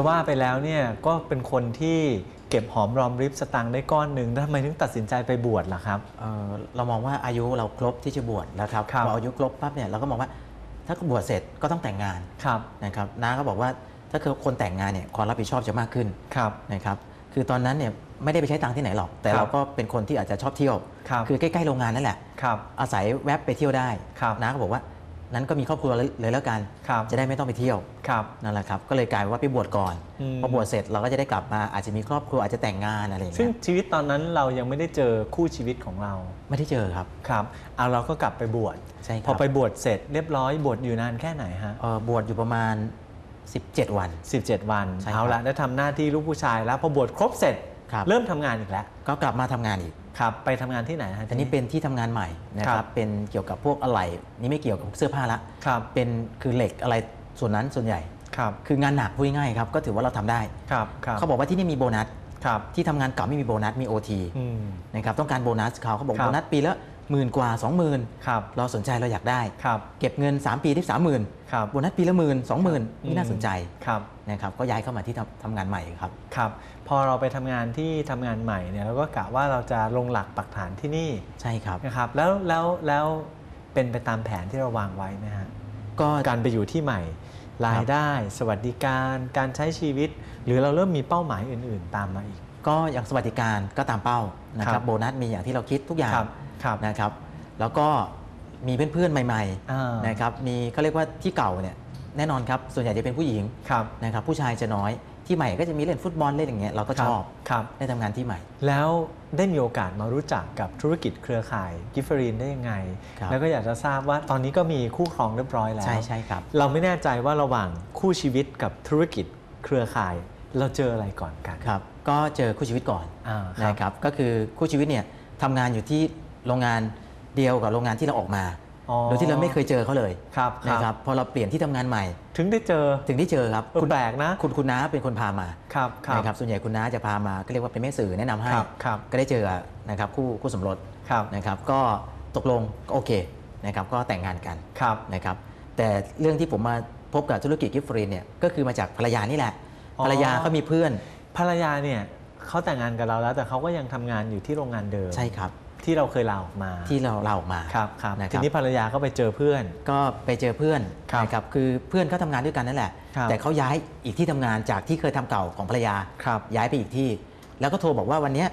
จะว่าไปแล้วเนี่ยก็เป็นคนที่เก็บหอมรอมริบสตังค์ได้ก้อนหนึ่งแล้วทำไมถึงตัดสินใจไปบวชล่ะครับเอ่อเรามองว่าอายุเราครบที่จะบวชแล้วครับครับ พออายุครบปั๊บเนี่ยเราก็มองว่าถ้าบวชเสร็จก็ต้องแต่งงานครับนะครับน้าก็บอกว่าถ้าเกิดคนแต่งงานเนี่ยความรับผิดชอบจะมากขึ้นครับ นะครับคือตอนนั้นเนี่ยไม่ได้ไปใช้ตังค์ที่ไหนหรอก แต่ครับเราก็เป็นคนที่อาจจะชอบเที่ยวครับ อใกล้ๆโรงงานนั่นแหละ ครับ อาศัยแวบไปเที่ยวได้ครับ น้าก็บอกว่า นั้นก็มีครอบครัวเลยแล้วกันครับจะได้ไม่ต้องไปเที่ยวครับนั่นแหละครับก็เลยกลายเป็นว่าไปบวชก่อนอืมพอบวชเสร็จเราก็จะได้กลับมาอาจจะมีครอบครัวอาจจะแต่งงานอะไรอย่างซึ่งเงี้ยชีวิตตอนนั้นเรายังไม่ได้เจอคู่ชีวิตของเราไม่ได้เจอครับครับเอาเราก็กลับไปบวชใช่คพรัอบไปบวชเสร็จเรียบร้อยบวชอยู่นานแค่ไหนฮะเอ่อบวชอยู่ประมาณ 17 วัน 17 วันใช่ครับเอาละได้ทำหน้าที่ลูกผู้ชายแล้วพอบวชครบเสร็จครับเริ่มทำงานอีกแล้วก็กลับมาทำงานอีกครับไปทำงานที่ไหนฮะอันนี้เป็นที่ทำงานใหม่นะคครัรับบเป็นเกี่ยวกับพวกอะไหล่นี่ไม่เกี่ยวกับเสื้อผ้าละครับเป็นคือเหล็กอะไรส่วนนั้นส่วนใหญ่ครับคืองานหนักพูดง่ายๆครับก็ถือว่าเราทำได้ครับครับเขาบอกว่าที่นี่มีโบนัสครับที่ทำงานเก่าไม่มีโบนัสมี OT อืมนะครับต้องการโบนัสเขาเขาบอกครับโบนัสปีละ หมื่นกว่า 20,000ครับเราสนใจเราอยากได้ครับเก็บเงิน 3 ปีได้30,000ครับโบนัสปีละหมื่นสองหมื่นนี่น่าสนใจครับนะครับก็ย้ายเข้ามาที่ทำทำงานใหม่ครับครับพอเราไปทำงานที่ทำงานใหม่เนี่ยเราก็กะว่าเราจะลงหลักปักฐานที่นี่ใช่ครับนะครับแล้วแล้วแล้วเป็นไปตามแผนที่เราวางไว้ไหมฮะก็การไปอยู่ที่ใหม่รายได้ สวัสดิการ การใช้ชีวิต หรือเราเริ่มมีเป้าหมายอื่น ๆ ตามมาอีก ก็อย่างสวัสดิการก็ตามเป้านะคครัรับบโบนัสมีอย่างที่เราคิดทุกอย่างครับครับ นะครับ แล้วก็มีเพื่อนๆใหม่อ่าๆนะครับมีเขาเรียกว่าที่เก่าเนี่ยแน่นอนครับ ส่วนใหญ่จะเป็นผู้หญิงครับนะครับผู้ชายจะน้อยที่ใหม่ก็จะมีเล่นฟุตบอลเล่นอย่างเงี้ยเราก็ชอบครับได้ทำงานที่ใหม่ แล้วได้มีโอกาสมารู้จักกับธุรกิจเครือข่ายกิฟเฟอรีนได้ยังไงครับแล้วก็อยากจะทราบว่าตอนนี้ก็มีคู่ครองเรียบร้อยแล้วใช่ใช่ครับเราไม่แน่ใจว่าระหว่างคู่ชีวิตกับธุรกิจเครือข่ายเราเจออะไรก่อนกันครับก็เจอคู่ชีวิตก่อนอ่าครับนะครับก็คือคู่ชีวิตเนี่ยทำงานอยู่ที่ โรงงานเดียวกับโรงงานที่เราออกมาอ๋อโดยที่เราไม่เคยเจอเขาเลยครับครับนะครับพอเราเปลี่ยนที่ทำงานใหม่ ถึงได้เจอถึงได้เจอครับเออแปลกนะ คุณคุณน้าเป็นคนพามาครับครับนะครับส่วนใหญ่คุณน้าจะพามาก็เรียกว่าเป็นแม่สื่อแนะนำให้ครับครับก็ได้เจอนะครับคู่คู่สมรสครับนะครับก็ตกลงก็โอเคนะครับก็แต่งงานกันครับนะครับแต่เรื่องที่ผมมาพบกับธุรกิจกิฟต์ฟรีเนี่ยก็คือมาจากภรรยานี่แหละอ๋อภรรยาเขามีเพื่อน ภรรยาเนี่ยเขาแต่งงานกับเราแล้วแต่เขาก็ยังทำงานอยู่ที่โรงงานเดิมใช่ครับ ที่เราเคยลาออกมาที่เราเราออกมาครับครับนะคทีรับนี้ภรรยาก็ไปเจอเพื่อน ก็ไปเจอเพื่อนครับนะครับคือเพื่อนเขาทำงานด้วยกันนั่นแหละครับแต่เขาย้ายอีกที่ทำงานจากที่เคยทำเก่าของภรรยาครับย้ายไปอีกที่ แล้วก็โทรบอกว่าวันเนี้ย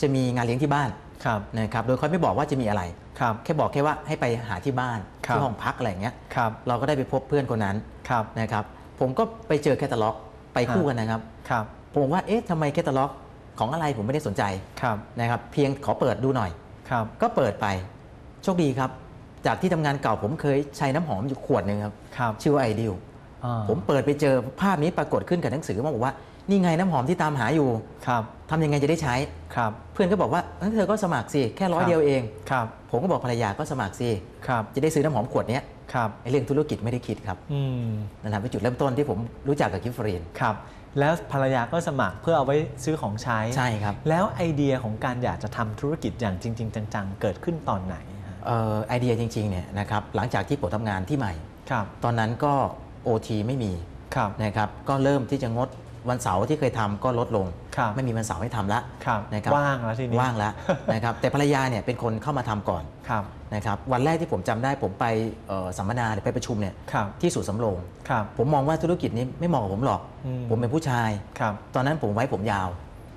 จะมีงานเลี้ยงที่บ้านครับนะครับโดยเขาไม่บอกว่าจะมีอะไรครับแค่บอกแค่ว่าให้ไปหาที่บ้านครับที่ห้องพักอะไรอย่างเงี้ยครับเราก็ได้ไปพบเพื่อนคนนั้นครับนะครับผมก็ไปเจอแคตตาล็อกไปคู่กันนะครับครับผมว่าเอ๊ะทำไมแคตตาล็อก ของอะไรผมไม่ได้สนใจครับนะครับเพียงขอเปิดดูหน่อยครับก็เปิดไปโชคดีครับ จากที่ทำงานเก่าผมเคยใช้น้ำหอมอยู่ขวดหนึ่งครับครับชื่อว่าไอดิวอ่าผมเปิดไปเจอภาพนี้ปรากฏขึ้นกับหนังสือมาบอกว่านี่ไงน้ำหอมที่ตามหาอยู่ครับทำยังไงจะได้ใช้ครับเพื่อนก็บอกว่างั้นเธอก็สมัครสิแค่ร้อยครับเดียวเองครับผมก็บอกภรรยาก็สมัครสิครับจะได้ซื้อน้ำหอมขวดเนี้ยครับไอ้เรื่องธุรกิจไม่ได้คิดครับอืมนั่นแหละเป็นจุดเริ่มต้นที่ผมรู้จักกับกิฟฟรีนครับ แล้วภรรยาก็สมัครเพื่อเอาไว้ซื้อของใช้ ใช่ครับ แล้วไอเดียของการอยากจะทำธุรกิจอย่างจริง ๆ จังๆ เกิดขึ้นตอนไหนฮะเอ่อไอเดียจริงๆเนี่ยนะครับหลังจากที่ผมทำงานที่ใหม่ ครับ ตอนนั้นก็ OT ไม่มีครับ นะครับก็เริ่มที่จะงดวันเสาร์ที่เคยทำก็ลดลง ครับ ไม่มีวันเสาร์ให้ทำละ ครับ นะครับ ว่างแล้วทีนี้ ว่างแล้ว นะครับแต่ภรรยาเนี่ยเป็นคนเข้ามาทำก่อน ครับนะครับวันแรกที่ผมจำได้ผมไปเอ่อสัมมนาหรือไปประชุมเนี่ยครับที่สูตรสำโรงครับผมมองว่าธุรกิจนี้ไม่เหมาะกับผมหรอก อืม ผมเป็นผู้ชาย ครับ ตอนนั้นผมไว้ผมยาว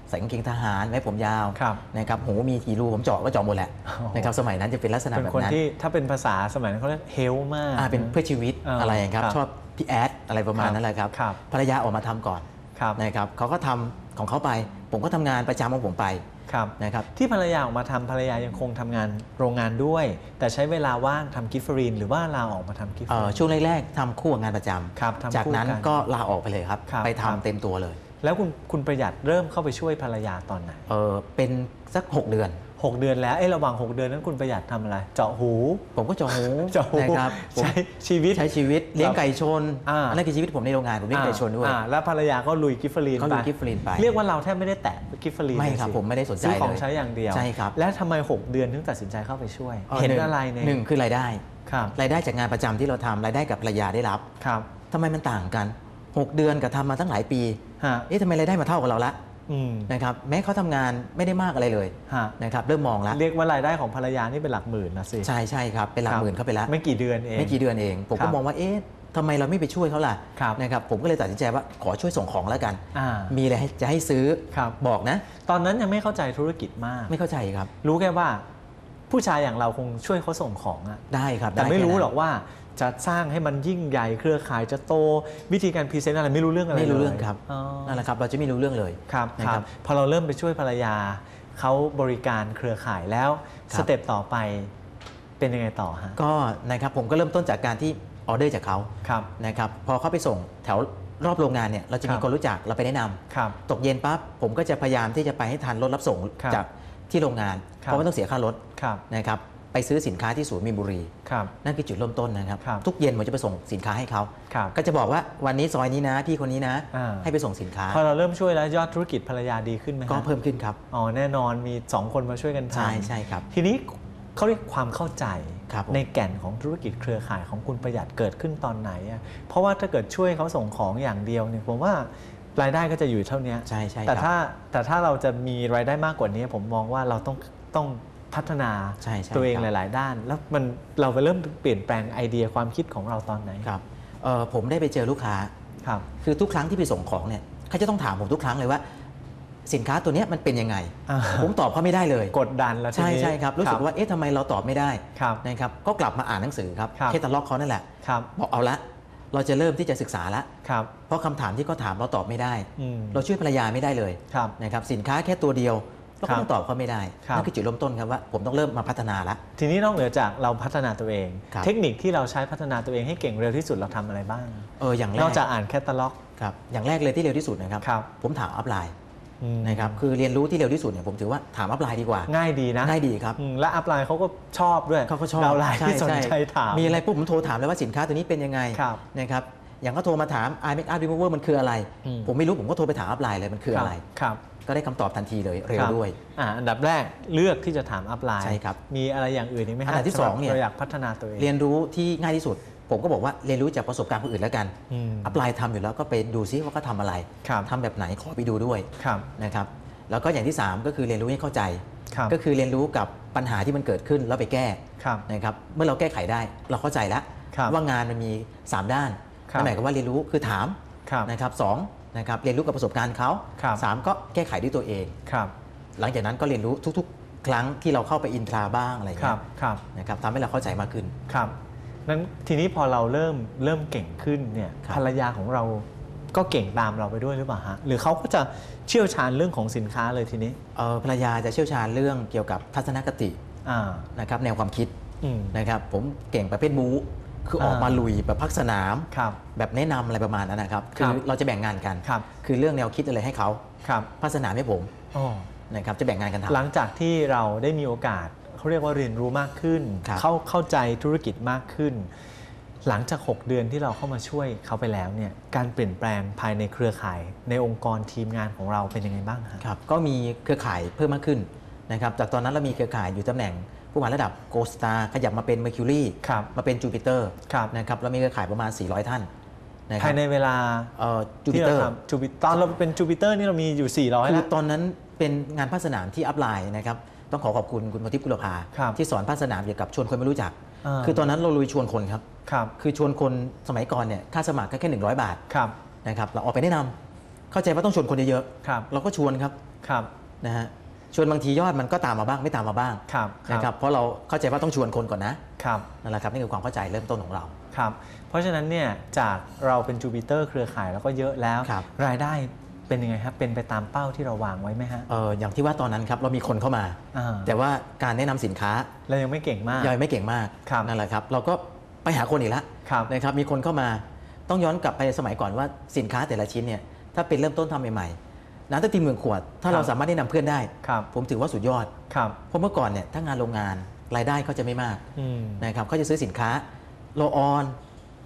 ใส่กางเกงทหารไว้ผมยาวครับนะครับหูมีกี่รูผมเจาะก็เจาะหมดแหละโอ้โห นะครับสมัยนั้นจะเป็นลักษณะเป็นแบบคนนั้นที่ถ้าเป็นภาษาสมัยนั้นเขาเรียกเฮลมาก อ่าเป็นเพื่อชีวิตอ่าอะไรอย่างครับครับชอบพี่แอดอะไรประมาณนั้นแหละครับครับ ภรรยาออกมาทำก่อน ครับ นะครับเขาก็ทำของเขาไป ผมก็ทำงานประจำของผมไป ครับนะครับที่ภรรยาออกมาทำภรรยายังคงทำงานโรงงานด้วย แต่ใช้เวลาว่างทำกิฟเฟอรีนหรือว่าลาออกมาทำกิฟเฟอเอ่อรีนช่วงแรกๆทำคู่กับงานประจำครับทำคู่จากนั้นกันก็ลาออกไปเลยครับครับไปครับทำเต็มตัวเลย แล้วคุณคุณประหยัดเริ่มเข้าไปช่วยภรรยาตอนไหนเออเป็นสัก 6 เดือน 6 เดือนแล้ว เอ้ระหว่าง 6 เดือนนั้นคุณประหยัดทำอะไร เจาะหู ผมก็เจาะหูเจาะหูนะครับผมใช้ชีวิตใช้ชีวิตเลี้ยงไก่ชนอ่าอันนั้นคือชีวิตผมในโรงงานผมเลี้ยงไก่ชนด้วยอ่าแล้วภรรยาก็ลุยกิฟเฟอรีนเขาลุยไปกิฟเฟอรีนไป เรียกว่าเราแทบไม่ได้แตะกิฟเฟอรีนไม่เลยครับสิผมไม่ได้สนใจซื้อของเลยใช้อย่างเดียวใช่ครับแล้วทำไม 6 เดือนถึงตัดสินใจเข้าไปช่วยอ่อเห็นงอะไรในหนึ่งคือรายได้ครับรายได้จากงานประจำที่เราทำรายได้กับภรรยาได้รับครับทำไมมันต่างกัน 6 เดือนกับทำมาตั้งหลายปีฮะเอ๊ะทำไมรายได้มาเท่ากับเราละอืม นะครับแม้เขาทำงานไม่ได้มากอะไรเลยฮะนะครับเริ่มมองแล้วเรียกว่ารายได้ของภรรยานี่เป็นหลักหมื่นนะสิใช่ใช่ครับเป็นหลักครับหมื่นเข้าไปแล้วไม่กี่เดือนเองไม่กี่เดือนเอง ผมครัก็บมองว่าเอ๊ะทำไมเราไม่ไปช่วยเขาล่ะครับนะครับผมก็เลยตัดสินใจว่าขอช่วยส่งของแล้วกันอ่ามีอะไรให้จะให้ซื้อครับบอกนะ ตอนนั้นยังไม่เข้าใจธุรกิจมาก ไม่เข้าใจครับ รู้แค่ว่าผู้ชายอย่างเราคงช่วยเขาส่งของอะได้ครับแต่ด้ไม่รู้แค่นั้นหรอกว่า จะสร้างให้มันยิ่งใหญ่เครือข่ายจะโตวิธีการพรีเซนต์อะไรไม่รู้เรื่องอะไรไม่รู้ลยเรื่องครับอ๋อนั่นแหละครับเราจะไม่รู้เรื่องเลยครับนะคครัรับบพอเราเริ่มไปช่วยภรรยาเขาบริการเครือข่ายแล้วครับสเต็ปต่อไปเป็นยังไงต่อฮะก็นะครับผมก็เริ่มต้นจากการที่ออเดอร์จากเขาครับนะครับพอเขาไปส่งแถวรอบโรงงานเนี่ยเราจะมีครับคนรู้จักเราไปแนะนำครับตกเย็นปั๊บผมก็จะพยายามที่จะไปให้ทันรถรับส่งครับจากที่โรงงานครับเพราะไม่ต้องเสียค่ารถครับนะครับ ไปซื้อสินค้าที่ศูนย์มีนบุรี ครับ นั่นคือจุดเริ่มต้นนะครับ ครับทุกเย็นผมจะไปส่งสินค้าให้เขา ครับก็จะบอกว่าวันนี้ซอยนี้นะ พี่คนนี้นะ อ่า ให้ไปส่งสินค้า พอเราเริ่มช่วยแล้วยอดธุรกิจภรรยาดีขึ้นไหมฮะก็เพิ่มขึ้นครับ อ๋อแน่นอนมี 2 คนมาช่วยกันทำใช่ใช่ครับ ทีนี้เขาเรียกความเข้าใจครับผม ในแก่นของธุรกิจเครือข่ายของคุณประหยัดเกิดขึ้นตอนไหนอะเพราะว่าถ้าเกิดช่วยเขาส่งของอย่างเดียวเนี่ยผมว่ารายได้ก็จะอยู่เท่านี้ ใช่ใช่แต่ครับ ถ้าแต่ถ้าเราจะมีรายได้มากกว่านี้ผมมองว่าเราต้องต้อง พัฒนาใช่ใช่ตัวเองครับหลาย ๆ ด้าน แล้วมันเราไปเริ่มเปลี่ยนแปลงไอเดียความคิดของเราตอนไหนครับเอ่อผมได้ไปเจอลูกค้าครับคือทุกครั้งที่ไปส่งของเนี่ยเขาจะต้องถามผมทุกครั้งเลยว่า สินค้าตัวเนี้ยมันเป็นยังไงอ่าผมตอบเขาไม่ได้เลย กดดันแล้วทีใช่นี้ใช่ครับรู้สึกว่าเอ๊ะทำไมเราตอบไม่ได้ครับนะครับก็กลับมาอ่านหนังสือครับครับเคตาล็อกเขานั่นแหละครับบอกเอาละเราจะเริ่มที่จะศึกษาละครับเพราะคำถามที่เขาถามเราตอบไม่ได้อืมเราช่วยภรรยาไม่ได้เลยครับนะครับสินค้าแค่ตัวเดียว เราครัก็บต้องตอบเขาไม่ได้ครับนั่นคือจุดเริ่มต้นครับว่าผมต้องเริ่มมาพัฒนาละทีนี้นอกเหนือจากเราพัฒนาตัวเองครับเทคนิคที่เราใช้พัฒนาตัวเองให้เก่งเร็วที่สุดเราทำอะไรบ้างเอออย่างแรนอกกจากอ่านแคตตาล็อกครับอย่างแรกเลยที่เร็วที่สุดนะครับครับผมถามอัพไลน์อืมนะครับคือเรียนรู้ที่เร็วที่สุดเนี่ยผมถือว่าถามอัพไลน์ดีกว่า ง่ายดีนะง่ายดีครับอืมและอัพไลน์เขาก็ชอบด้วยเขาก็ชอบดาวน์ไลน์ที่สนช่ใจถามมีอะไรปุ๊บผมโทรถามเลยว่าสินค้าตัวนี้เป็นยังไงครับนะครับอย่างก็โทรมาถาม i make up remover มันคืออะไรอืมผมไม่รู้ผมก็โทรไปถามอัพไลน์เลยมันคืออะไรครับ ก็ได้คำตอบทันทีเลยเร็ควรับด้วยอ่าอันดับแรกเลือกที่จะถามอัพไลน์ใช่ครับมีอะไรอย่างอื่นอีกไหมฮะอันดับที่สองเนี่ยเราอยากพัฒนาตัวเองเรียนรู้ที่ง่ายที่สุด ผมก็บอกว่าเรียนรู้จากประสบการณ์คนอื่นแล้วกันอืมอัพไลน์ทำอยู่แล้วก็ไปดูซิว่าเขาทำอะไรครับทำแบบไหนขอไปดูด้วยครับนะครับแล้วก็อย่างที่ 3 ก็คือเรียนรู้ให้เข้าใจครับก็คือเรียนรู้กับปัญหาที่มันเกิดขึ้นแล้วไปแก้ครับนะครับเมื่อเราแก้ไขได้เราเข้าใจแล้วครับว่างานมันมี 3 ด้านครับนั่นหมายความว่าเรียนรู้คือถามครับนะครับสอง นะครับเรียนรู้กับประสบการณ์เขาครับสามก็แก้ไขด้วยตัวเองครับหลังจากนั้นก็เรียนรู้ทุกๆ ครั้งที่เราเข้าไปอินทราบ้างอะไรอย่างครัเงี้บยครับนะครับทำให้เราเข้าใจมากขึ้นครับนั้นทีนี้พอเราเริ่มเริ่มเก่งขึ้นเนี่ยครับภรรยาของเราก็เก่งตามเราไปด้วยหรือเปล่าฮะหรือเขาก็จะเชี่ยวชาญเรื่องของสินค้าเลยทีนี้เอ่อภรรยาจะเชี่ยวชาญเรื่องเกี่ยวกับทัศนคติอ่านะครับแนวความคิดอืมนะครับผมเก่งประเภทบู๊ คือออกมาอ่าลุยแบบพักสนามครับแบบแนะนำอะไรประมาณนั้นนะครับครับเราจะแบ่งงานกันครับคือเรื่องแนวคิดอะไรให้เขาครับพัฒนาให้ผมอ๋อนะครับจะแบ่งงานกันทำหลังจากที่เราได้มีโอกาสเขาเรียกว่าเรียนรู้มากขึ้นครับเข้าเข้าใจธุรกิจมากขึ้น หลังจาก 6 เดือนที่เราเข้ามาช่วยเขาไปแล้วเนี่ยการเปลี่ยนแปลงภายในเครือข่าย ในองค์กรทีมงานของเราเป็นยังไงบ้างฮะครับก็มีเครือข่ายเพิ่มมากขึ้นนะครับจากตอนนั้นเรามีเครือข่ายอยู่ตำแหน่ง ผู้บริหารระดับโกสตาขยับมาเป็น Mercury ครับมาเป็นจูปิเตอร์ครับนะครับเรามีเครือข่ายประมาณ 400 ท่านนะครัภายในเวลาจูปิที่เตอเราร์ทำจูปิตอนเราเป็นจูปิเตอร์นี่เรามีอยู่ 400คืแล้อวตอนนั้นเป็นงานภาคสนามที่อัพไลน์นะครับต้องขอขอบคุณคุณพทิพย์กุลภาครับที่สอนภาคสนามเกี่ยวกับชวนคนไม่รู้จักอ่าคือตอนนั้นเราลุยชวนคนครับครับคือชวนคนสมัยก่อนเนี่ยค่าสมัครก็แค่ 100 บาทครับนะครับเราออกไปแนะนำเข้าใจว่าต้องชวนคนเยอะครับๆเราก็ชวนครับครับนะฮะ ชวนบางทียอดมันก็ตามมาบ้างไม่ตามมาบ้างครับนะครับเพราะเราเข้าใจว่าต้องชวนคนก่อนนะครับนั่นแหละครับนี่คือความเข้าใจเริ่มต้นของเราครับเพราะฉะนั้นเนี่ยจากเราเป็นจูปิเตอร์เครือข่ายแล้วก็เยอะแล้วครับรายได้เป็นยังไงครับเป็นไปตามเป้าที่เราวางไว้ไหมฮะเอออย่างที่ว่าตอนนั้นครับเรามีคนเข้ามาอ่าแต่ว่าการแนะนำสินค้าเรายังไม่เก่งมากยังไม่เก่งมากครับนั่นแหละครับเราก็ไปหาคนอีกแล้วครับนะครับมีคนเข้ามาต้องย้อนกลับไปสมัยก่อนว่าสินค้าแต่ละชิ้นเนี่ยถ้าเป็นเริ่มต้นทำใหม่ๆ น้ำตาตีหมื่นขวด ถ้าครับเราสามารถแนะนำเพื่อนได้ครับผมถือว่าสุดยอดครับเพราะเมื่อก่อนเนี่ยถ้างานโรงงานรายได้เขาจะไม่มากอืมนะครับเขาจะซื้อสินค้าโลออน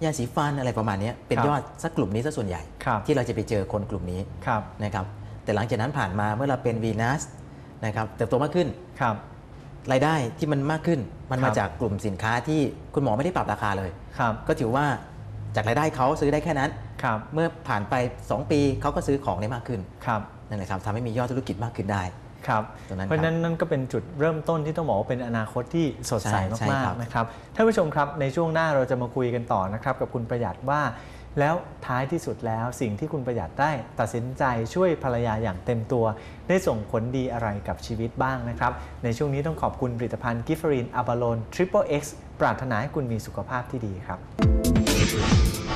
ยาสีฟันอะไรประมาณเนี้ยเป็นครับยอดสักกลุ่มนี้ซะส่วนใหญ่ครับที่เราจะไปเจอคนกลุ่มนี้ครับนะครับแต่หลังจากนั้นผ่านมาเมื่อเราเป็นวีนัสนะครับเติบโตมากขึ้นครับรายได้ที่มันมากขึ้นมันครัมาบจากกลุ่มสินค้าที่คุณหมอไม่ได้ปรับราคาเลยครับก็ถือว่า จากรายได้เขาซื้อได้แค่นั้นครับเมื่อผ่านไป 2 ปีเขาก็ซื้อของได้มากขึ้นครับนั่นแหละครับทำให้มียอดธุรกิจมากขึ้นได้ครับตรงนั้นเพราะฉะนั้นนั่นก็เป็นจุดเริ่มต้นที่ต้องบอกว่าเป็นอนาคตที่สดใสใช่มากครับๆนะครับท่านผู้ชมครับในช่วงหน้าเราจะมาคุยกันต่อนะครับกับคุณประหยัดว่า แล้วท้ายที่สุดแล้วสิ่งที่คุณประหยัดได้ตัดสินใจช่วยภรรยาอย่างเต็มตัว ได้ส่งผลดีอะไรกับชีวิตบ้างนะครับ ในช่วงนี้ต้องขอบคุณผลิตภัณฑ์กิฟฟรีนอะบาโลนทริปเปิลเอ็กซ์ปรารถนาให้คุณมีสุขภาพที่ดีครับ Thank you.